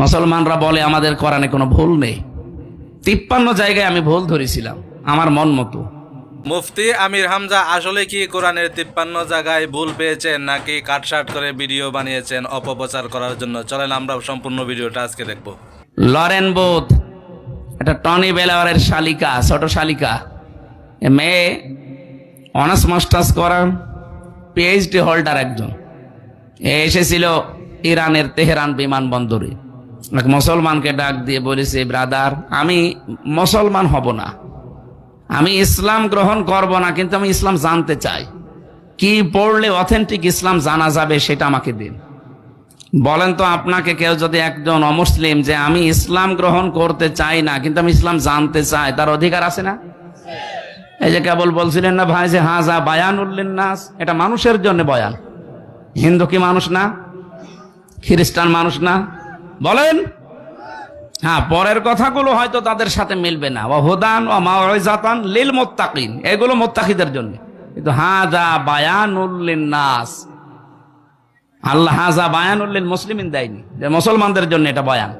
মুসলমানরা বলে আমাদের কোরআনে কোনো ভুল নেই। তিপ্পান্ন জায়গায় আমি ভুল ধরেছিলাম আমার মন মতো। মুফতি আমির হামজা আসলে কি কোরআনের তিপ্পান্ন জায়গায় ভুল পেয়েছেন নাকি কাটসাট করে ভিডিও বানিয়েছেন অপপ্রচার করার জন্য? চলেন আমরা সম্পূর্ণ ভিডিওটা আজকে দেখব। লরেন বোধ এটা টনি বেলাওয়ারের শালিকা ছোট শালিকা। এ মেয়ে অনার্স মাস্টার্স করার পিএইচডি হোল্ডার একজন। এ এসেছিল ইরানের তেহরান বিমানবন্দরে। মুসলমানকে ডাক দিয়ে বলেছে, ব্রাদার, আমি মুসলমান হব না। আমি ইসলাম গ্রহণ করব না, কিন্তু আমি ইসলাম জানতে চাই। কি পড়লে অথেন্টিক ইসলাম জানা যাবে সেটা আমাকে দিন। বলেন তো আপনাকে কেউ যদি একজন অমুসলিম যে আমি ইসলাম গ্রহণ করতে চাই না, কিন্তু আমি ইসলাম জানতে চাই, তার অধিকার আছে না? এই যে কেবল বলছিলেন না ভাই যে হাজা বায়ান উল্লেন নাস এটা মানুষের জন্য বয়ান। হিন্দু কি মানুষ না? খ্রিস্টান মানুষ না? বলেন? হ্যাঁ পরের কথাগুলো হয়তো তাদের সাথে মিলবে না। ও হুদান ও মাওয়াজাতান লিল মোত্তাকিন। এগুলো মোত্তাকিদের জন্য। কিন্তু হাজা বায়ান উল্লেন নাস আল্লাহ হাজা বায়ান উল্লেন মুসলিমিন দেয়নি। যে মুসলমানদের জন্য এটা বয়ান।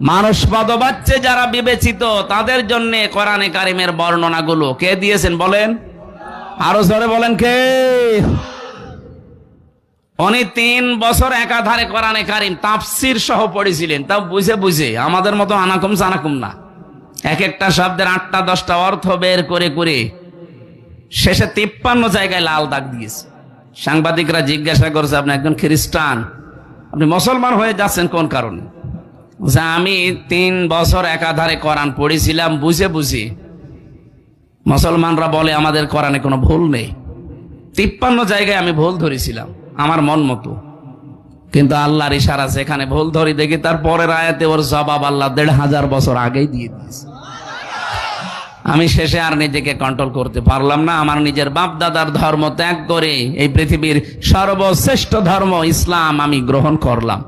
মানুষ পদবাচ্চে যারা বিবেচিত, তাদের জন্য কোরআনে কারিমের বর্ণনাগুলো কে দিয়েছেন বলেন? আরও জোরে বলেন কে? উনি তিন বছর একাধারে কোরআনে কারিম তাফসির সহ পড়েছিলেন। তা বুঝে বুঝে আমাদের মতো আনাকুম জানাকুম না। এক একটা শব্দের আটটা দশটা অর্থ বের করে করে শেষে তিপ্পান্ন জায়গায় লাল দাগ দিয়েছে। সাংবাদিকরা জিজ্ঞাসা করছে আপনি একজন খ্রিস্টান আপনি মুসলমান হয়ে যাচ্ছেন কোন কারণে? বলছে, আমি তিন বছর একাধারে কোরআন পড়েছিলাম বুঝে বুঝে মুসলমানরা বলে আমাদের কোরআনে কোনো ভুল নেই। তিপ্পান্ন জায়গায় আমি ভুল ধরেছিলাম। আমার মন মতো। কিন্তু আল্লাহর ইশারা সেখানে ভুল ধরি দেখি তার পরের আয়াতে ওর জবাব আল্লাহ দেড় হাজার বছর আগেই দিয়ে দিয়েছে। আমি শেষে আর নিজেকে কন্ট্রোল করতে পারলাম না। আমার নিজের বাপ দাদার ধর্ম ত্যাগ করে এই পৃথিবীর সর্বশ্রেষ্ঠ ধর্ম ইসলাম আমি গ্রহণ করলাম।